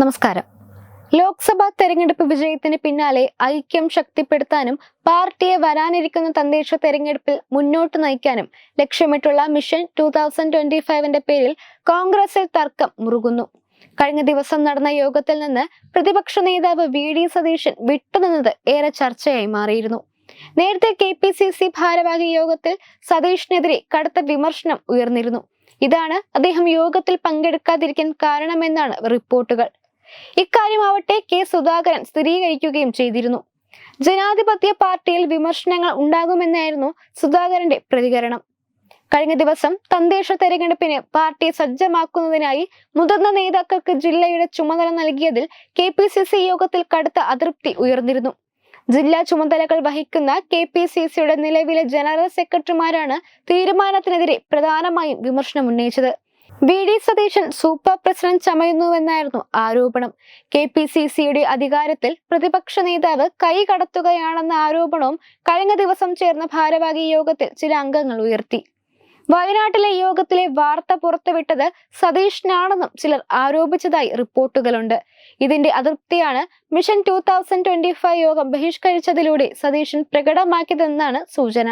നമസ്കാരം. ലോക്സഭാ തെരഞ്ഞെടുപ്പ് വിജയത്തിന് പിന്നാലെ ഐക്യം ശക്തിപ്പെടുത്താനും പാർട്ടിയെ വരാനിരിക്കുന്ന തദ്ദേശ തെരഞ്ഞെടുപ്പിൽ മുന്നോട്ട് നയിക്കാനും ലക്ഷ്യമിട്ടുള്ള മിഷൻ ടൂ തൗസൻഡ് ട്വന്റി ഫൈവിന്റെ പേരിൽ കോൺഗ്രസിൽ തർക്കം മുറുകുന്നു. കഴിഞ്ഞ ദിവസം നടന്ന യോഗത്തിൽ നിന്ന് പ്രതിപക്ഷ നേതാവ് വി ഡി സതീശൻ വിട്ടുനിന്നത് ഏറെ ചർച്ചയായി മാറിയിരുന്നു. നേരത്തെ കെ പി സി സി ഭാരവാഹി യോഗത്തിൽ സതീഷിനെതിരെ കടുത്ത വിമർശനം ഉയർന്നിരുന്നു. ഇതാണ് അദ്ദേഹം യോഗത്തിൽ പങ്കെടുക്കാതിരിക്കാൻ കാരണമെന്നാണ് റിപ്പോർട്ടുകൾ. ഇക്കാര്യമാവട്ടെ കെ സുധാകരൻ സ്ഥിരീകരിക്കുകയും ചെയ്തിരുന്നു. ജനാധിപത്യ പാർട്ടിയിൽ വിമർശനങ്ങൾ ഉണ്ടാകുമെന്നായിരുന്നു സുധാകരന്റെ പ്രതികരണം. കഴിഞ്ഞ ദിവസം തദ്ദേശ തെരഞ്ഞെടുപ്പിന് പാർട്ടിയെ സജ്ജമാക്കുന്നതിനായി മുതിർന്ന നേതാക്കൾക്ക് ജില്ലയുടെ ചുമതല നൽകിയതിൽ കെ പി സി സി യോഗത്തിൽ കടുത്ത അതൃപ്തി ഉയർന്നിരുന്നു. ജില്ലാ ചുമതലകൾ വഹിക്കുന്ന കെ പി സി സിയുടെ നിലവിലെ ജനറൽ സെക്രട്ടറിമാരാണ് തീരുമാനത്തിനെതിരെ പ്രധാനമായും വിമർശനം ഉന്നയിച്ചത്. V D Satheesan super president ചമയുന്നുവെന്നായിരുന്നു ആരോപണം. കെ പി സി സിയുടെ അധികാരത്തിൽ പ്രതിപക്ഷ നേതാവ് കൈ കടത്തുകയാണെന്ന ആരോപണവും കഴിഞ്ഞ ദിവസം ചേർന്ന ഭാരവാഹി യോഗത്തിൽ ചില അംഗങ്ങൾ ഉയർത്തി. വയനാട്ടിലെ യോഗത്തിലെ വാർത്ത പുറത്തുവിട്ടത് സതീഷിനാണെന്നും ചിലർ ആരോപിച്ചതായി റിപ്പോർട്ടുകളുണ്ട്. ഇതിന്റെ അതൃപ്തിയാണ് mission two thousand twenty five യോഗം ബഹിഷ്കരിച്ചതിലൂടെ സതീശൻ പ്രകടമാക്കിയതെന്നാണ് സൂചന.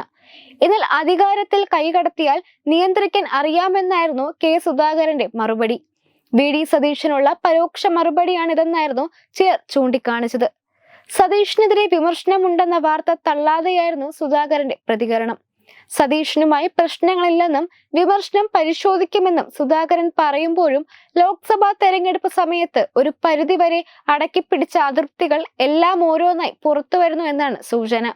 എന്നാൽ അധികാരത്തിൽ കൈകടത്തിയാൽ നിയന്ത്രിക്കാൻ അറിയാമെന്നായിരുന്നു കെ സുധാകരന്റെ മറുപടി. വി ഡി സതീശനുള്ള പരോക്ഷ മറുപടിയാണിതെന്നായിരുന്നു ചിലർ ചൂണ്ടിക്കാണിച്ചത്. സതീഷിനെതിരെ വിമർശനമുണ്ടെന്ന വാർത്ത തള്ളാതെയായിരുന്നു സുധാകരന്റെ പ്രതികരണം. സതീഷിനുമായി പ്രശ്നങ്ങളില്ലെന്നും വിമർശനം പരിശോധിക്കുമെന്നും സുധാകരൻ പറയുമ്പോഴും ലോക്സഭാ തെരഞ്ഞെടുപ്പ് സമയത്ത് ഒരു പരിധിവരെ അടക്കിപ്പിടിച്ച അതൃപ്തികൾ എല്ലാം ഓരോന്നായി പുറത്തുവരുന്നു എന്നാണ് സൂചന.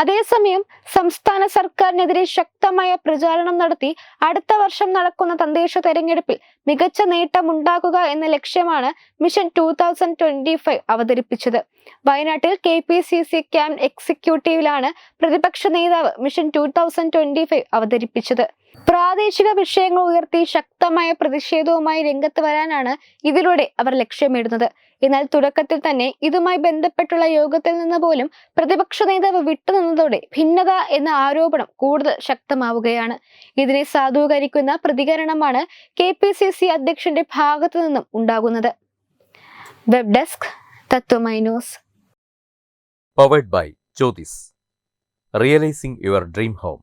അതേസമയം സംസ്ഥാന സർക്കാരിനെതിരെ ശക്തമായ പ്രചാരണം നടത്തി അടുത്ത വർഷം നടക്കുന്ന തദ്ദേശ തെരഞ്ഞെടുപ്പിൽ മികച്ച നേട്ടമുണ്ടാക്കുക എന്ന ലക്ഷ്യമാണ് mission two thousand twenty five അവതരിപ്പിച്ചത്. വയനാട്ടിൽ K P C C camp എക്സിക്യൂട്ടീവിലാണ് പ്രതിപക്ഷ നേതാവ് mission two thousand twenty five അവതരിപ്പിച്ചത്. പ്രാദേശിക വിഷയങ്ങൾ ഉയർത്തി ശക്തമായ പ്രതിഷേധവുമായി രംഗത്ത് വരാനാണ് ഇതിലൂടെ അവർ ലക്ഷ്യമിടുന്നത് എന്നാൽ തുടക്കത്തിൽ തന്നെ ഇതുമായി ബന്ധപ്പെട്ടുള്ള യോഗത്തിൽ നിന്ന് പോലും പ്രതിപക്ഷ നേതാവ് വിട്ടുനിന്നതോടെ ഭിന്നത എന്ന ആരോപണം കൂടുതൽ ശക്തമാവുകയാണ് ഇതിനെ സാധൂകരിക്കുന്ന പ്രതികരണമാണ് കെ പി സി സി അധ്യക്ഷന്റെ ഭാഗത്തു നിന്നും ഉണ്ടാകുന്നത് web desk Tatwamayi news by by Jyotis. Your dream home.